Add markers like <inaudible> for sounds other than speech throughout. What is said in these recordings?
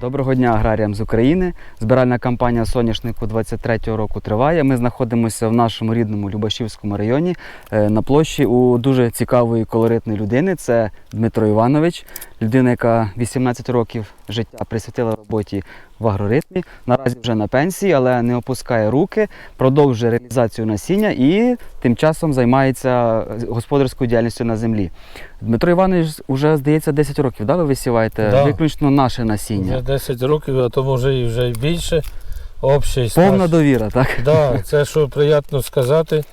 Доброго дня аграріям з України. Збиральна кампанія соняшнику 23-го року триває. Ми знаходимося в нашому рідному Любашівському районі е, на площі у дуже цікавої колоритної людини. Це Дмитро Іванович, людина, яка 18 років життя присвятила роботі в агроритмі. Наразі вже на пенсії, але не опускає руки, продовжує реалізацію насіння і тим часом займається господарською діяльністю на землі. Дмитро Іванович вже здається 10 років. Да, ви висіваєте Да. виключно наше насіння. Вже 10 років, а то може і вже більше. Общий стаж. Повна довіра, так? Да, це що приємно сказати.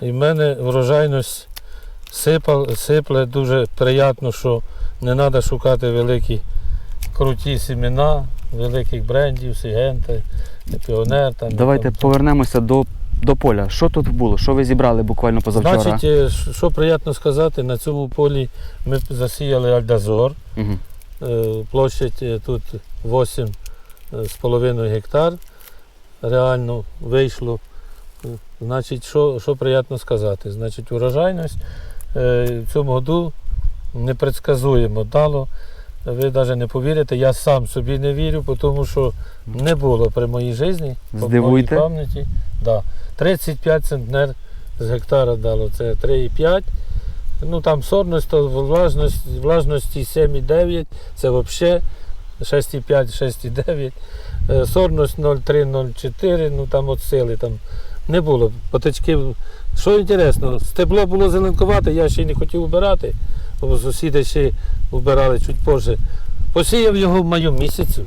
І в мене врожайність сипа, сипле, дуже приємно, що не треба шукати великі круті семена, великих брендів, Сігента, Піонер. Там, Давайте там, повернемося до, до поля. Що тут було? Що ви зібрали буквально позавчора? Значить, е, що приємно сказати, на цьому полі ми засіяли альдазор. Е, Площадь е, тут 8,5 гектар. Реально вийшло. Значить, що, що приємно сказати? Значить, урожайність в цьому году непредсказуємо дало. Ви навіть не повірите, я сам собі не вірю, тому що не було при моїй житті, по моїй пам'яті. Да. 35 центнер з гектара дало, це 3,5. Ну там сорність, то влажність, влажності 7,9, це взагалі 6,5, 6,9. Е, Сорність 0,3-0,4, ну там от сили там не було. Потечки. Що інтересно, стебло було зеленкувате, я ще й не хотів убирати, бо сусіди ще вбирали чуть позже. Посіяв його в маю місяцю.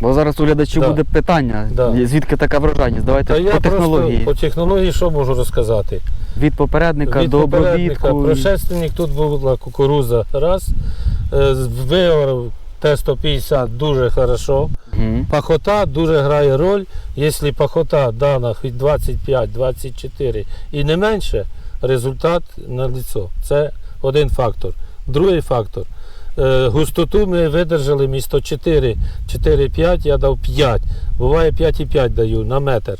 Бо зараз у глядачів Да. буде питання, Да. звідки така врожайність. Давайте Та я технології. просто по технології що можу розказати? Від попередника Від до попередника обробітку. Прошественник тут була кукуруза раз. Е, з- Виорав Т-150 дуже хорошо. Мгм. Пахота дуже грає роль. Якщо пахота дана від 25-24 і не менше, результат на ліцо. Це один фактор. Другий фактор. Е, Густоту ми видержали місто 4, 4-5, я дав 5. Буває 5,5 даю на метр.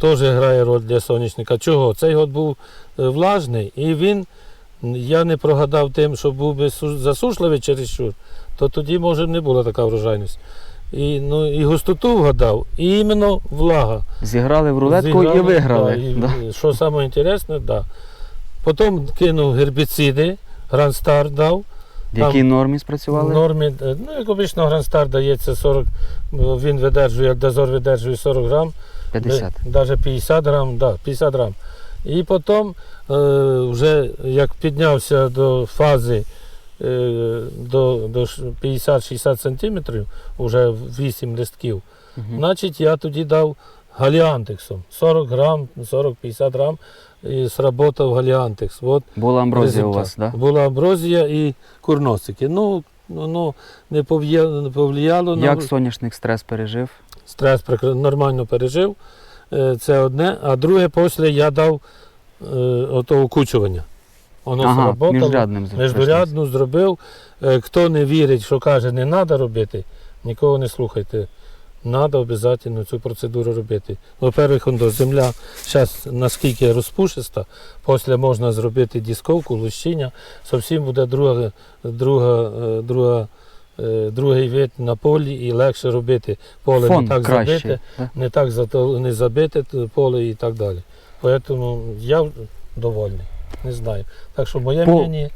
Теж грає роль для соняшника. Чого? Цей год був е, влажний і він, я не прогадав тим, що був би су- засушливий чересчур, то тоді, може, не була така врожайність. І, ну, і густоту вгадав, і іменно влага. Зіграли в рулетку Зіграли, і виграли. да, і, Да. Що інтересне, да. Потім кинув гербіциди, Грандстар дав. В якій нормі В спрацювали? нормі, е, ну, як обично, Грандстар дається 40, він видержує, дозор видержує 40 грам. 50. Навіть 50 грам, да, 50 грам. І потім, е, вже як піднявся до фази е, до, до 50-60 сантиметрів, вже 8 листків, Мгм. значить я тоді дав галіантексом. 40 грам, 40-50 грам і сработав галіантекс. От Була амброзія у вас, так? Да? Була амброзія і курносики. Ну, ну, не повлияло на Як соняшник стрес пережив? стрес нормально пережив. Е, Це одне. А друге, після я дав е, ото окучування. Воно Ага, сработало. міжрядним зробив. Міждурядну зробив. Е, Хто не вірить, що каже, не треба робити, нікого не слухайте. Треба обов'язково цю процедуру робити. Во-первых, земля зараз наскільки розпушиста, після можна зробити дісковку, лущення, зовсім буде друга, друга, е, друга, е, другий вид на полі і легше робити. Поле Фон не так краще. забите, да? не так не забите поле і так далі. Тому я довольний. Не знаю. Так що моє По- мнення,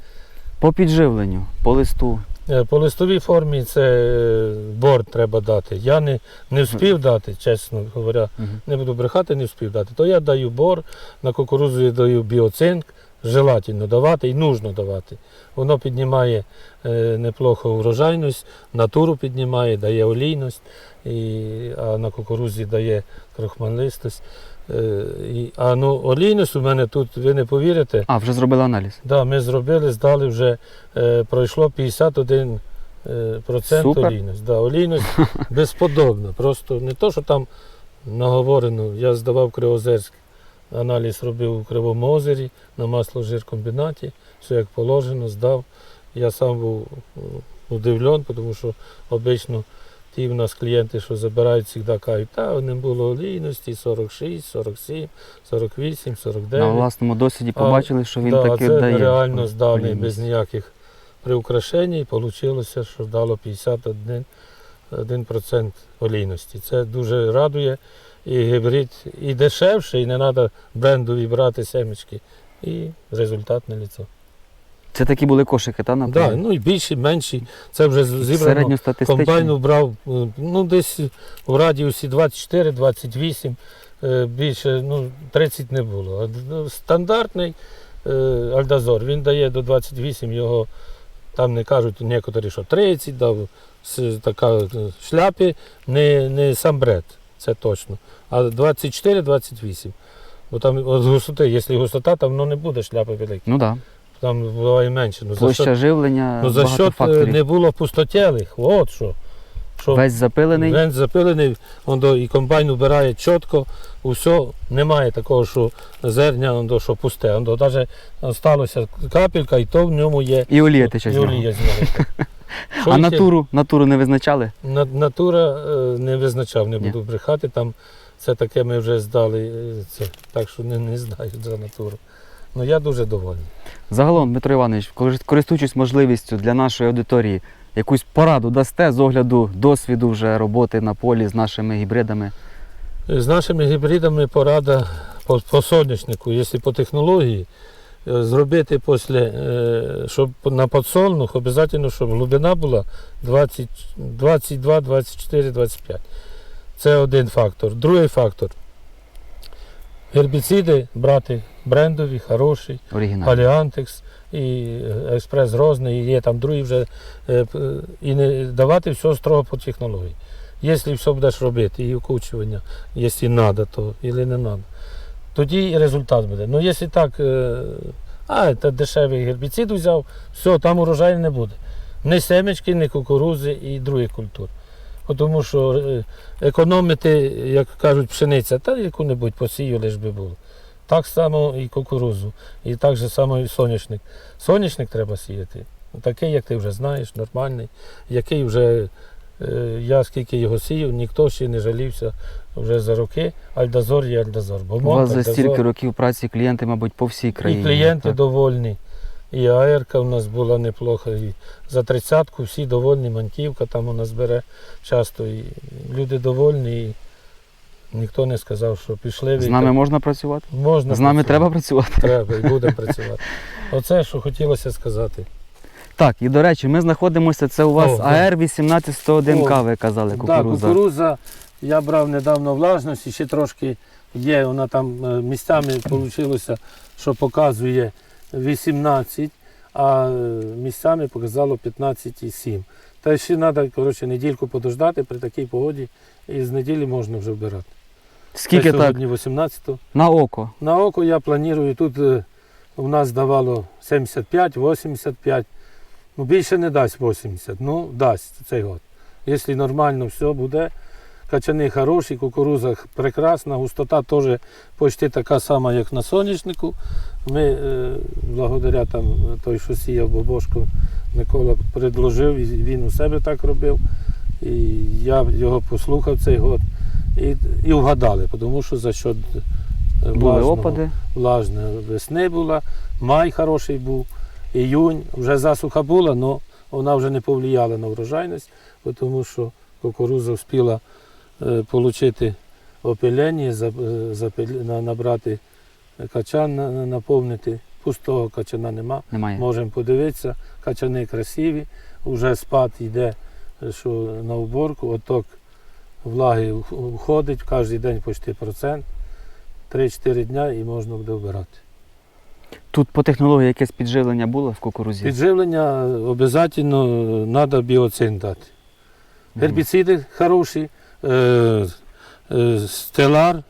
По підживленню, по листу. Е, по листовій формі це е, борт треба дати. Я не, не встиг дати, чесно говоря, не буду брехати, не встиг дати. То я даю бор, на кукурудзу я даю біоцинк, желательно давати і нужно давати. Воно піднімає е, неплохо урожайність, натуру піднімає, дає олійність, і, а на кукурудзі дає крохмалистость. Е, а ну, олійність у мене тут, ви не повірите, А, вже зробили аналіз. Да, ми зробили, здали вже, е, пройшло 51 е, процент Супер. олійність. Да, олійність <laughs> безподобна. Просто не то, що там наговорено. Я здавав Кривозерськ, аналіз робив у Кривому озері на масло-жиркомбінаті, все як положено, здав. Я сам був м, удивлен, тому що обично ті в нас клієнти, що забирають, завжди кажуть, та не було олійності 46, 47, 48, 49. На власному досвіді побачили, що він да, таки це дає. реально зданий без ніяких приукрашень. І вийшло, що дало 51 1% олійності. Це дуже радує. І гібрид і дешевше, і не треба брендові брати семечки. І результат на ліцо. Це такі були кошики, та напевно? ну і більші, менші. Це вже зібрано. Комбайн брав ну, десь в радіусі 24-28, е, більше ну, 30 не було. Стандартний е, Альдазор, він дає до 28, його там не кажуть некоторі, що 30 дав, така е, шляпі, не, не сам бред, це точно. А 24-28. Бо там от густоти, якщо густота, там воно не буде шляпи великі, Ну так. Да. Там буває менше. Ну, за Площа що, живлення, ну, за що факторів. не було пустотілих, от що. що Весь запилений. Вент запилений, он до, і комбайн убирає чітко, усе, немає такого, що зерня, он до, що пусте. Он до, навіть сталося капелька, і то в ньому є І олія тече з нього. <laughs> Що А ще? натуру, натуру не визначали? На- Натура е, не визначав, не Ні. буду брехати. Там це таке ми вже здали, е, це, так що не, не знаю за натуру. Ну я дуже довольний. Загалом, Дмитро Іванович, користуючись можливістю для нашої аудиторії, якусь пораду дасте з огляду досвіду вже роботи на полі з нашими гібридами. З нашими гібридами порада по, по соняшнику, якщо по технології, е, зробити після, е, щоб на подсолнух обов'язково, щоб глибина була 20, 22, 24, 25. Це один фактор. Другий фактор. Гербіциди брати брендові, хороші, Оригінальні. Аліантекс і Експрес Грозний, і є там другі вже. е, І не давати все строго по технології. Якщо все будеш робити, і окучування, якщо треба, то і не треба, тоді і результат буде. Ну якщо так, е, а це дешевий гербіцид взяв, все, там урожаю не буде. Ні семечки, ні кукурузи і других культур. Бо Тому що е, економити, як кажуть, пшениця, та яку-небудь посію лиш би було. Так само і кукурузу, і так же само і соняшник. Соняшник треба сіяти. Такий, як ти вже знаєш, нормальний, який вже е, я скільки його сіяв, ніхто ще не жалівся вже за роки. Альдазор є Альдазор. Бо У вас за Альдазор, стільки років праці клієнти, мабуть, по всій країні. і клієнти так? довольні. І АРК у нас була неплоха. І за тридцятку всі довольні, Маньківка там у нас бере часто. І люди довольні. І ніхто не сказав, що пішли. З нами можна працювати? можна З нами працювати. треба працювати. Треба і будемо <laughs> працювати. Оце, що хотілося сказати. Так, і до речі, ми знаходимося, це у вас О. АР 181К, ви казали, Так, кукуруза. кукуруза, я брав недавно влажність, і ще трошки є, вона там е, місцями вийшло, що показує 18, а е, місцями показало 15,7. Та ще треба, коротше, недільку подождати при такій погоді, і з неділі можна вже вбирати. Скільки Це так? сьогодні 18 На око. На око я планую, тут е, у нас давало 75-85, ну більше не дасть 80, ну дасть цей год. Якщо нормально все буде, качани хороші, кукуруза прекрасна, густота теж почти така сама, як на соняшнику. Ми, е, благодаря там той, що сіяв Бобошко, Микола предложив, і він у себе так робив. І я його послухав цей год і, і вгадали, тому що за що Були опади. влажна весни була, май хороший був, іюнь, вже засуха була, але вона вже не повлияла на врожайність, тому що кукуруза встигла е, отримати опилення, е, на- набрати качан, на- на- наповнити. Пустого качана нема. Немає. Можемо подивитися, качани красиві, вже спад йде е, що на уборку, оток влаги входить кожен день почти процент. 3-4 дня і можна буде вбирати. Тут по технології якесь підживлення було в кукурузі? Підживлення обов'язково треба біоцин дати. Гербіциди хороші, е, е, стелар.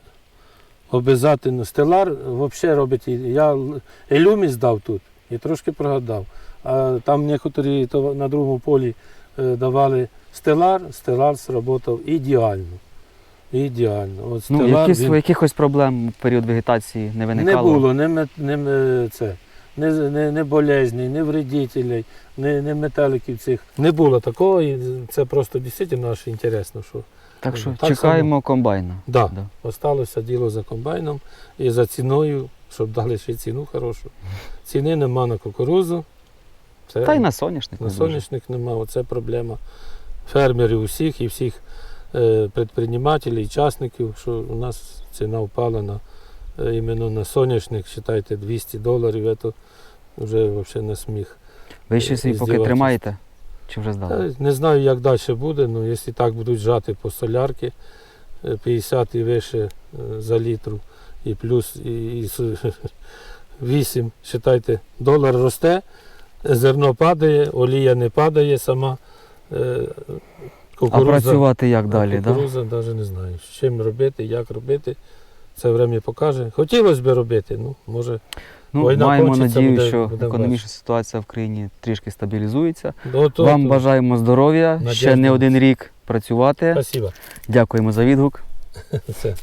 Обов'язково стелар взагалі робить. Я л- елюміс дав тут і трошки прогадав. А там некоторі на другому полі е, давали стелар, стелар сработав ідеально. Ідеально. От Ну, стелар, якісь, він- якихось проблем в період вегетації не виникало? Не було, не, мет- не, ме- це, не, не, не болезней, не вредителей, не, не метеликів цих. Не було такого, і це просто дійсно аж інтересно, що Так що Так чекаємо комбайна. да, Да. осталося діло за комбайном і за ціною, щоб дали ще ціну хорошу. Ціни нема на кукурузу. Це, Та й на соняшник. на не дуже. соняшник нема, оце проблема. Фермерів усіх і всіх е, предпринимателів, і учасників, що у нас ціна впала на е, іменно на соняшник, вважайте, 200 доларів, це вже взагалі не сміх. Ви ще свій поки тримаєте? Чи вже здали? Не знаю, як далі буде, але якщо так будуть жати по солярки е, 50 і вище е, за літру, і плюс і, і 8, <laughs> вважайте, долар росте, зерно падає, олія не падає сама. Е, А працювати як далі? Да? кукурудза навіть не знаю, з чим робити, як робити. Це время покаже. Хотілося б робити, ну, може, Ну, Війна маємо надію, що економічна ситуація в країні трішки стабілізується. ну, то, Вам то. бажаємо здоров'я, ще не один рік працювати. Спасибо. Дякуємо за відгук. <laughs> Все.